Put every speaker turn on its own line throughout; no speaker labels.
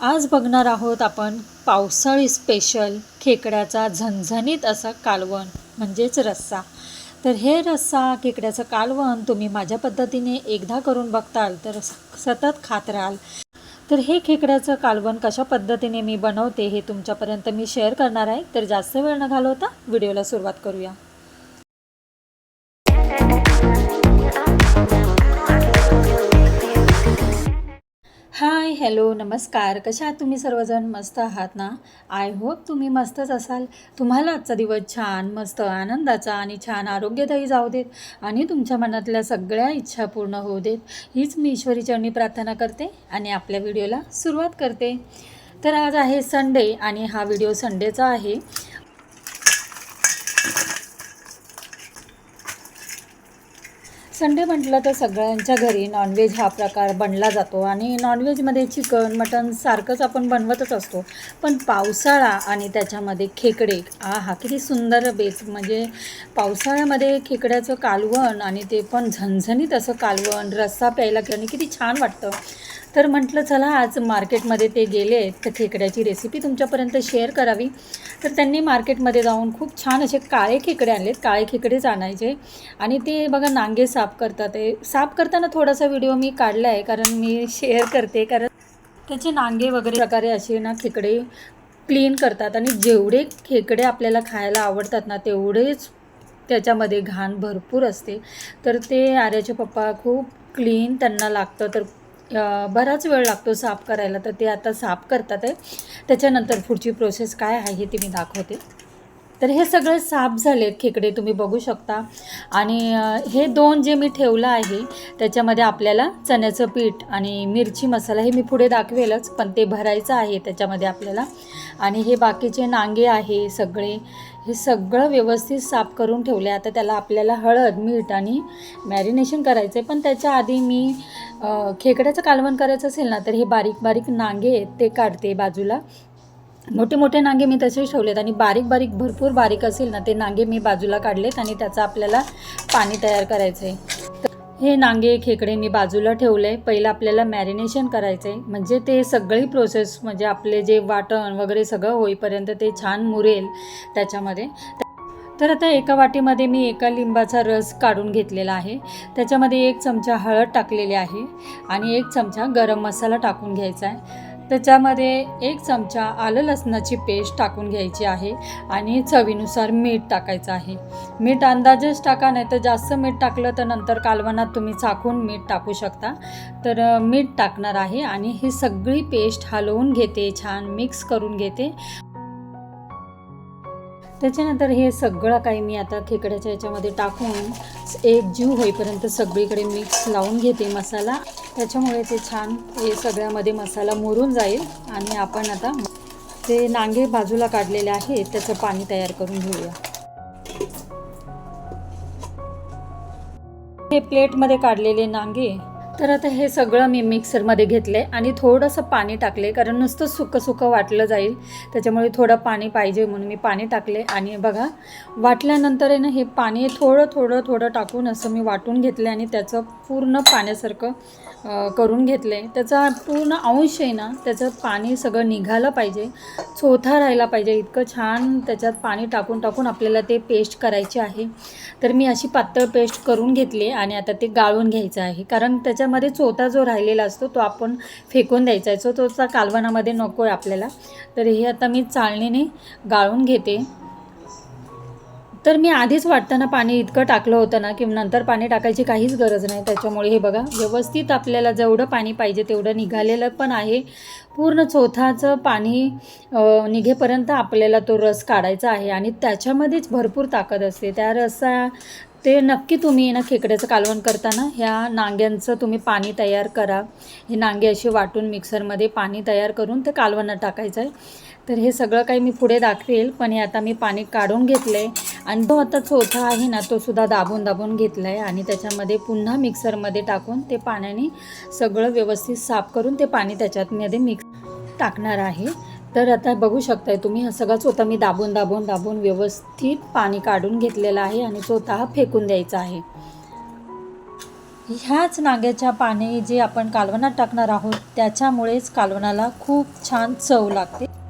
आज बघणार आहोत आपण पावसाळी स्पेशल खेकड्याचा झणझणीत असा कालवण म्हणजेच रस्सा. तर हे रस्सा खेकड्याचं कालवण तुम्ही माझ्या पद्धतीने एकदा करून बघताल तर सतत खात राहाल. तर हे खेकड्याचं कालवण कशा पद्धतीने मी बनवते हे तुमच्यापर्यंत मी शेअर करणार आहे. तर जास्त वेळ न घालवता व्हिडिओला सुरुवात करूया. हाय हॅलो नमस्कार. कशा आहात तुम्ही सर्वजण? मस्त आहात ना? आय होप तुम्ही मस्तच असाल. तुम्हाला आजचा दिवस छान मस्त आनंदाचा आणि छान आरोग्यदायी जाऊ देत आणि तुमच्या मनातल्या सगळ्या इच्छा पूर्ण होऊ देत हीच मी ईश्वरी चरणी प्रार्थना करते आणि आपल्या व्हिडिओला सुरुवात करते. तर आज आहे संडे आणि हा व्हिडिओ संडेचा आहे. संडे म्हटलं तर सगळ्यांच्या घरी नॉनव्हेज हा प्रकार बनला जातो आणि नॉनव्हेजमध्ये चिकन मटन सारखंच आपण बनवतच असतो. पण पावसाळा आणि त्याच्यामध्ये खेकडे आ हा किती सुंदर बेस म्हणजे पावसाळ्यामध्ये खेकड्याचं कालवण आणि ते पण झणझणीत असं कालवण रस्सा प्यायला आणि किती छान वाटतं. तर म्हटलं चला आज मार्केटमध्ये ते गेले आहेत तर खेकड्याची रेसिपी तुमच्यापर्यंत शेअर करावी. तर त्यांनी मार्केटमध्ये जाऊन खूप छान असे काळे खेकडे आणलेत. काळे खेकडेच आणायचे. आणि ते बघा नांगे साफ करतात. ते साफ करताना थोडासा व्हिडिओ मी काढला आहे कारण मी शेअर करते. कारण त्याचे नांगे वगैरे प्रकारे असे ना खेकडे क्लीन करतात. आणि जेवढे खेकडे आपल्याला खायला आवडतात ना तेवढेच त्याच्यामध्ये घाण भरपूर असते. तर ते आर्याचे पप्पा खूप क्लीन त्यांना लागतं. तर बराच वेळ लागतो साफ करायला तर ते आता साफ करतात आहे त्याच्यानंतर पुढची प्रोसेस काय आहे हे ती मी दाखवते. तर हे सगळे साफ झालेत खेकडे तुम्ही बघू शकता. आणि हे दोन जे मी ठेवलं आहे त्याच्यामध्ये आपल्याला चण्याचं पीठ आणि मिरची मसाला हे मी पुढे दाखवेलच पण ते भरायचं आहे त्याच्यामध्ये आपल्याला. आणि हे बाकीचे नांगे आहे सगळे. हे सगळं व्यवस्थित साफ करून ठेवले आता त्याला आपल्याला हळद मीठ आणि मॅरिनेशन करायचं आहे पण त्याच्या आधी मी खेकड्याचं कालवण करायचं असेल ना तर हे बारीक बारीक नांगे आहेत ते काढते बाजूला. मोठे मोठे नांगे मी तसेच ठेवलेत आणि बारीक बारीक भरपूर बारीक असेल ना ते नांगे मी बाजूला काढलेत आणि त्याचं आपल्याला पाणी तयार करायचं आहे हे नांगे खेकडे मी बाजूला ठेवले. पहिलं आपल्याला मॅरिनेशन करायचं आहे म्हणजे ते सगळी प्रोसेस म्हणजे आपले जे वाटण वगैरे सगळं होईपर्यंत ते छान मुरेल त्याच्यामध्ये. तर आता एका वाटीमध्ये मी एका लिंबाचा रस काढून घेतलेला आहे. त्याच्यामध्ये एक चमचा हळद टाकलेली आहे आणि एक चमचा गरम मसाला टाकून घ्यायचा आहे. त्याच्यामध्ये एक चमचा आलं लसणाची पेस्ट टाकून घ्यायची आहे आणि चवीनुसार मीठ टाकायचं आहे. मीठ अंदाजेच टाका नाही तर जास्त मीठ टाकलं तर नंतर कालवणात तुम्ही चाकून मीठ टाकू शकता. तर मीठ टाकणार आहे आणि ही सगळी पेस्ट हलवून घेते छान मिक्स करून घेते. त्याच्यानंतर हे सगळं काही मी आता खेकड्याच्या याच्यामध्ये टाकून एक जीव होईपर्यंत सगळीकडे मिक्स लावून घेते मसाला. त्याच्यामुळे ते छान हे सगळ्यामध्ये मसाला मुरून जाईल आणि आपण आता ते नांगे बाजूला काढलेले आहेत त्याचं पाणी तयार करून घेऊया. हे प्लेटमध्ये काढलेले नांगे तर आता हे सगळं मी मिक्सरमध्ये घेतले आणि थोडंसं पाणी टाकले कारण नुसतं सुकं सुकं वाटलं जाईल. त्याच्यामुळे थोडं पाणी पाहिजे म्हणून मी पाणी टाकले आणि बघा वाटल्यानंतर आहे ना हे पाणी थोडं थोडं थोडं टाकून असं मी वाटून घेतलं आणि त्याचं पूर्ण पाण्यासारखं करून घेतलं आहे त्याचा पूर्ण अंश आहे ना त्याचं पाणी सगळं निघालं पाहिजे. चोथा राहिला पाहिजे. इतकं छान त्याच्यात पाणी टाकून टाकून आपल्याला ते पेस्ट करायची आहे. तर मी अशी पातळ पेस्ट करून घेतली आणि आता ते गाळून घ्यायचं आहे. कारण त्याच्या त्याच्यामध्ये चोथा जो राहिलेला असतो तो आपण फेकून द्यायचा आहे. सो तोचा कालवणामध्ये नको आहे आपल्याला. तर हे आता मी चाळणीने गाळून घेते. तर मी आधीच वाटताना पाणी इतकं टाकलं होतं ना की नंतर पाणी टाकायची काहीच गरज नाही. त्याच्यामुळे हे बघा व्यवस्थित आपल्याला जेवढं पाणी पाहिजे तेवढं निघालेलं पण आहे. पूर्ण चोथाचं पाणी निघेपर्यंत आपल्याला तो रस काढायचा आहे. आणि त्याच्यामध्येच भरपूर ताकद असते. त्या रसा ते नक्की तुम्ही ना खेकड्याचं कालवण करताना ह्या नांग्यांचं तुम्ही पाणी तयार करा. हे नांगे असे वाटून मिक्सरमध्ये पाणी तयार करून ते कालवणं टाकायचं आहे. तर हे सगळं काही मी पुढे दाखवेल पण हे आता मी पाणी काढून घेतलं आहे आणि तो आता चोथा आहे ना तो सुद्धा दाबून दाबून घेतला आहे आणि त्याच्यामध्ये पुन्हा मिक्सरमध्ये टाकून ते पाण्याने सगळं व्यवस्थित साफ करून ते पाणी त्याच्यातमध्ये मिक्स टाकणार आहे. तर आता बघू शकताय तुम्ही हा सगळा चोथा मी दाबून दाबून दाबून व्यवस्थित पाणी काढून घेतलेलं आहे आणि चोथा हा फेकून द्यायचा आहे. ह्याच नाग्याच्या पाने जे आपण कालवणात टाकणार आहोत त्याच्यामुळेच कालवणाला खूप छान चव लागते.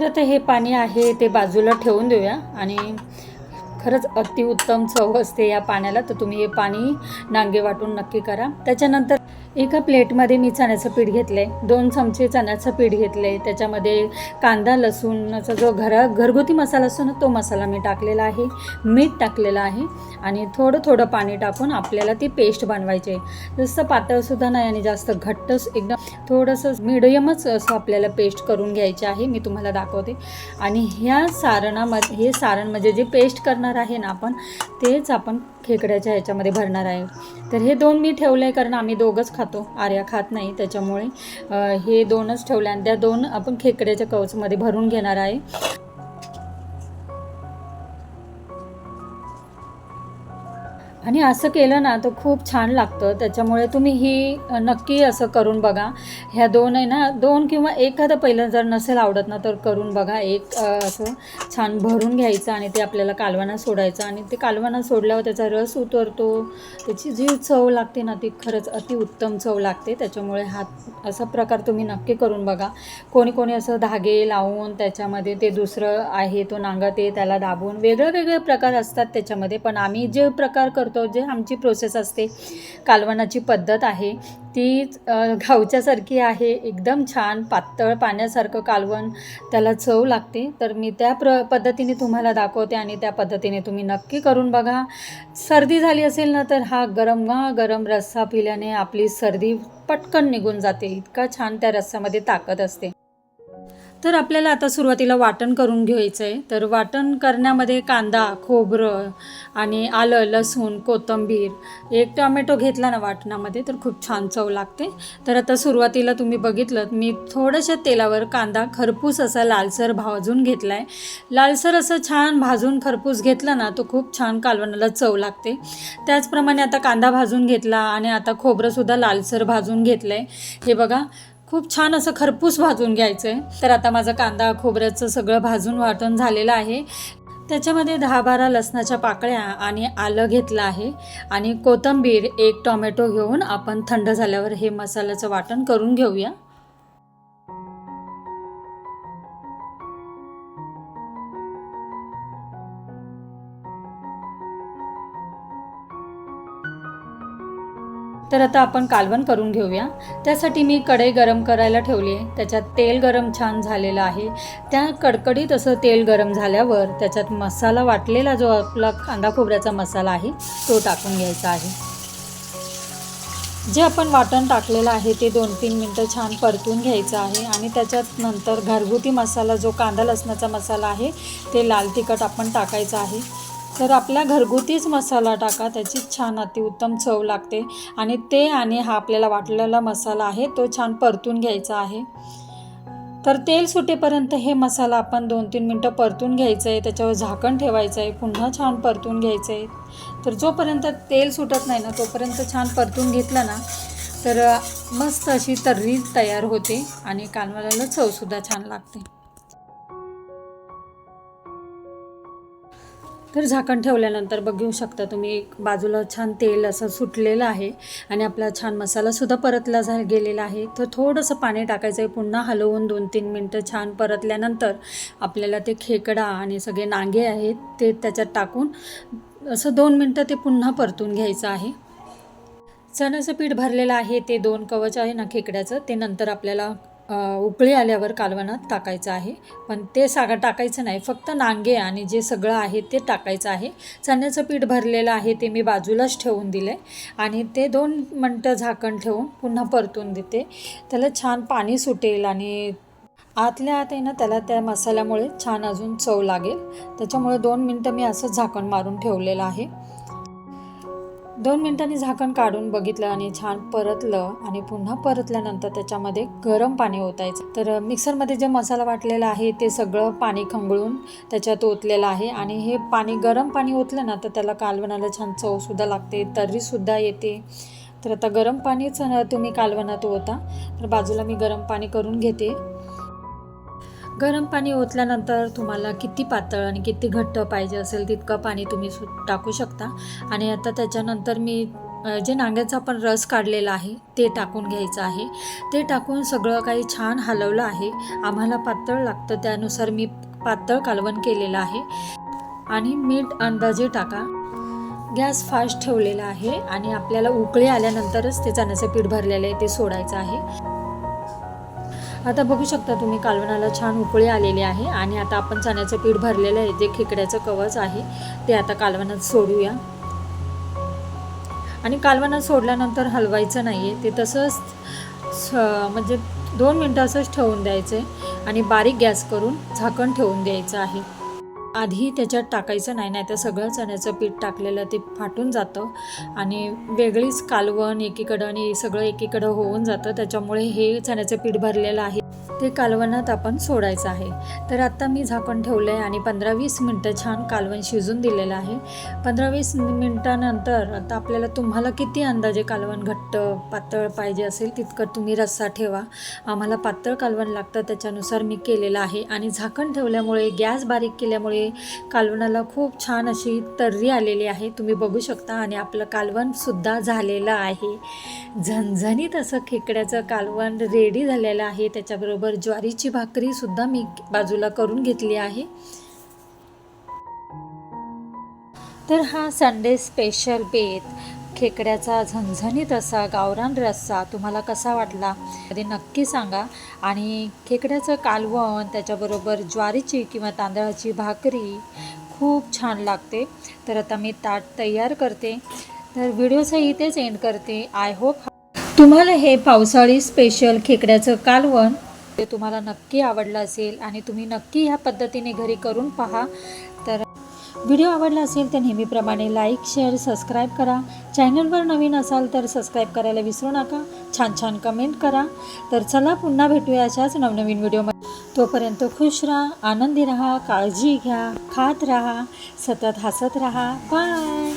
तर आता हे पाणी आहे ते बाजूला ठेवून देऊया. आणि खरंच अतिउत्तम चव असते या पाण्याला. तर तुम्ही हे पाणी नांगे वाटून नक्की करा. त्याच्यानंतर एका प्लेटमध्ये मी चण्याचं पीठ घेतलं आहे दोन चमचे चण्याचं पीठ घेतलं आहे त्याच्यामध्ये कांदा लसूणचा जो घरा घरगुती मसाला असतो ना तो मसाला मी टाकलेला आहे. मीठ टाकलेलं आहे. आणि थोडं थोडं पाणी टाकून आपल्याला ती पेस्ट बनवायची आहे. जसं पातळसुद्धा नाही आणि जास्त घट्ट एकदम थोडंसं मिडियमच असं आपल्याला पेस्ट करून घ्यायची आहे. मी तुम्हाला दाखवते. आणि ह्या सारणामध्ये हे सारण म्हणजे जे पेस्ट करणार आहे ना आपण तेच आपण खेकड्याच्या ह्याच्यामध्ये भरणार आहे. तर हे दोन मी ठेवलं आहे कारण आम्ही दोघंच खातो. आर्या खात नाही त्याच्यामुळे हे दोनच ठेवले आणि त्या दोन आपण खेकड्याच्या कवचमध्ये भरून घेणार आहे. आणि असं केलं ना तर खूप छान लागतं. त्याच्यामुळे तुम्ही ही नक्की असं करून बघा. ह्या दोन आहे ना दोन किंवा एखादं पहिलं जर नसेल आवडत ना तर करून बघा. एक असं छान भरून घ्यायचं आणि ते आपल्याला कालवाना सोडायचं. आणि ते कालवाना सोडल्यावर त्याचा रस उतरतो. त्याची जी चव लागते ना ती खरंच अतिउत्तम चव लागते. त्याच्यामुळे हा असा प्रकार तुम्ही नक्की करून बघा. कोणी कोणी असं धागे लावून त्याच्यामध्ये ते दुसरं आहे तो नांगा ते त्याला दाबून वेगळे वेगळे प्रकार असतात त्याच्यामध्ये. पण आम्ही जे प्रकार करतो जे आमची प्रोसेस असते कालवणाची पद्धत आहे ती घावच्यासारखी आहे एकदम छान पातळ पाण्यासारखं कालवण त्याला चव लागते. तर मी त्या प्र पद्धतीने तुम्हाला दाखवते आणि त्या पद्धतीने तुम्ही नक्की करून बघा. सर्दी झाली असेल ना तर हा गरम गरम रस्सा पिल्याने आपली सर्दी पटकन निघून जाते. इतका छान त्या रस्स्यामध्ये ताकद असते. तर आपल्याला आता सुरुवातीला वाटण करून घ्यायचं आहे तर वाटण करण्यामध्ये कांदा खोबरं आणि आलं लसूण कोथिंबीर एक टोमॅटो घेतला ना वाटणामध्ये तर खूप छान चव लागते. तर आता सुरुवातीला तुम्ही बघितलं मी थोड्याशा तेलावर कांदा खरपूस असा लालसर भाजून घेतला आहे लालसर असं छान भाजून खरपूस घेतला ना तो खूप छान कालवणाला चव लागते. त्याचप्रमाणे आता कांदा भाजून घेतला आणि आता खोबरंसुद्धा लालसर भाजून घेतलं आहे हे बघा खूप छान असं खरपूस भाजून घ्यायचं आहे तर आता माझा कांदा खोबऱ्याचं सगळं भाजून वाटण झालेलं आहे. त्याच्यामध्ये दहा बारा लसणाच्या पाकळ्या आणि आलं घेतलं आहे. आणि कोथिंबीर एक टोमॅटो घेऊन आपण थंड झाल्यावर हे मसाल्याचं वाटण करून घेऊया. तर आता आपण कालवण करून घेऊया. त्यासाठी मी कढई गरम करायला ठेवली आहे. त्याच्यात तेल गरम छान झालेलं आहे. त्या कडकडीत असं तेल गरम झाल्यावर त्याच्यात मसाला वाटलेला जो आपला कांदा खोबऱ्याचा मसाला आहे तो टाकून घ्यायचा आहे. जे आपण वाटण टाकलेलं आहे ते दोन तीन मिनटं छान परतून घ्यायचं आहे आणि त्याच्यात नंतर घरगुती मसाला जो कांदा लसणाचा मसाला आहे ते लाल तिखट आपण टाकायचं आहे. तर आपला घरगुतीच मसाला टाका त्याची छान अतिउत्तम चव लागते. आणि ते आणि हा आपल्याला वाटलेला मसाला आहे तो छान परतून घ्यायचा आहे. तर तेल सुटेपर्यंत हे मसाला आपण दोन तीन मिनटं परतून घ्यायचं आहे त्याच्यावर झाकण ठेवायचं आहे पुन्हा छान परतून घ्यायचं आहे तर जोपर्यंत तेल सुटत नाही ना तोपर्यंत छान परतून घेतलं ना तर मस्त अशी तर्री तयार होते आणि कालवाला चवसुद्धा छान लागते. तर झाकण ठेवल्यानंतर बघू शकता तुम्ही. एक बाजूला छान तेल असं सुटलेलं आहे आणि आपला छान मसालासुद्धा परतला झा गेलेला आहे. तर थोडंसं पाणी टाकायचं आहे पुन्हा हलवून दोन तीन मिनटं छान परतल्यानंतर आपल्याला ते खेकडा आणि सगळे नांगे आहेत ते त्याच्यात टाकून असं दोन मिनटं ते पुन्हा परतून घ्यायचं आहे. चण्याचं पीठ भरलेलं आहे ते दोन कवच आहे ना खेकड्याचं ते नंतर आपल्याला उकळी आल्यावर कालवणात टाकायचं आहे. पण ते सागा टाकायचं नाही. फक्त नांगे आणि जे सगळं आहे ते टाकायचं आहे. चण्याचं पीठ भरलेलं आहे ते मी बाजूलाच ठेवून दिलं आहे आणि ते दोन मिनटं झाकण ठेवून पुन्हा परतून देते. त्याला छान पाणी सुटेल आणि आतल्या आत आहे ना त्याला त्या मसाल्यामुळे छान अजून चव लागेल. त्याच्यामुळे दोन मिनटं मी असंच झाकण मारून ठेवलेलं आहे. दोन मिनटांनी झाकण काढून बघितलं आणि छान परतलं आणि पुन्हा परतल्यानंतर त्याच्यामध्ये गरम पाणी ओतायचं. तर मिक्सरमध्ये जे मसाला वाटलेला आहे ते सगळं पाणी खंगळून त्याच्यात ओतलेलं आहे आणि हे पाणी गरम पाणी ओतलं ना तर त्याला कालवणाला छान चवसुद्धा लागते तर्रीसुद्धा येते. तर आता गरम पाणीच तुम्ही कालवणात ओता. तर बाजूला मी गरम पाणी करून घेते. गरम पाणी ओतल्यानंतर तुम्हाला किती पातळ आणि किती घट्ट पाहिजे असेल तितकं पाणी तुम्ही सु टाकू शकता. आणि आता त्याच्यानंतर मी जे नांग्याचा आपण रस काढलेला आहे ते टाकून घ्यायचं आहे. ते टाकून सगळं काही छान हलवलं आहे. आम्हाला पातळ लागतं त्यानुसार मी पातळ कालवण केलेलं आहे. आणि मीठ अंदाजे टाका. गॅस फास्ट ठेवलेला आहे आणि आपल्याला उकळी आल्यानंतरच ते चण्याचं पीठ भरलेलं आहे ते सोडायचं आहे. आता बघू शकता तुम्ही कालवणाला छान उकळी आलेली आहे आणि आता आपण चण्याचं पीठ भरलेलं आहे जे खेकड्याचं कवच आहे ते आता कालवणात सोडूया. आणि कालवणात सोडल्यानंतर हलवायचं नाही आहे ते तसंच स म्हणजे दोन मिनटं असंच ठेवून द्यायचं आहे आणि बारीक गॅस करून झाकण ठेवून द्यायचं आहे. आधी त्याच्यात टाकायचं नाही नाही तर सगळं चण्याचं पीठ टाकलेलं ते फाटून जातं. आणि वेगळीच कालवण एकीकडं आणि सगळं एकीकडं होऊन जातं. त्याच्यामुळे हे चण्याचं पीठ भरलेलं आहे. ते कालवणात आपण सोडायचं आहे. तर आत्ता मी झाकण ठेवलं आहे आणि पंधरा वीस मिनटं छान कालवण शिजून दिलेलं आहे. पंधरा वीस मिनटानंतर आता आपल्याला तुम्हाला किती अंदाजे कालवण घट्ट पातळ पाहिजे असेल तितकं तुम्ही रस्सा ठेवा. आम्हाला पातळ कालवण लागतं त्याच्यानुसार मी केलेलं आहे. आणि झाकण ठेवल्यामुळे गॅस बारीक केल्यामुळे कालवणाला खूप छान अशी तर्री आलेली आहे. तुम्ही बघू शकता आणि आपलं कालवणसुद्धा झालेलं आहे. झणझणीत असं खेकड्याचं कालवण रेडी झालेलं आहे. त्याच्याबरोबर ज्वारीची भाकरीसुद्धा मी बाजूला करून घेतली आहे. तर हा संडे स्पेशल बेत खेकड्याचा झणझणीत असा गावरान रस्सा तुम्हाला कसा वाटला? ते नक्की सांगा. आणि खेकड्याचं कालवण त्याच्याबरोबर ज्वारीची किंवा तांदळाची भाकरी खूप छान लागते. तर आता मी ताट तयार करते. तर व्हिडिओचं इथेच एंड करते. आय होप तुम्हाला हे पावसाळी स्पेशल खेकड्याचं कालवण ते तुम्हाला नक्की आवडलं असेल आणि तुम्ही नक्की ह्या पद्धतीने घरी करून पहा. तर व्हिडिओ आवडला असेल तर नेहमीप्रमाणे लाईक शेअर सबस्क्राईब करा. चॅनलवर नवीन असाल तर सबस्क्राईब करायला विसरू नका. छान छान कमेंट करा. तर चला पुन्हा भेटूया अशाच नवनवीन व्हिडिओमध्ये. तोपर्यंत खुश राहा आनंदी राहा काळजी घ्या खात राहा सतत हसत राहा. बाय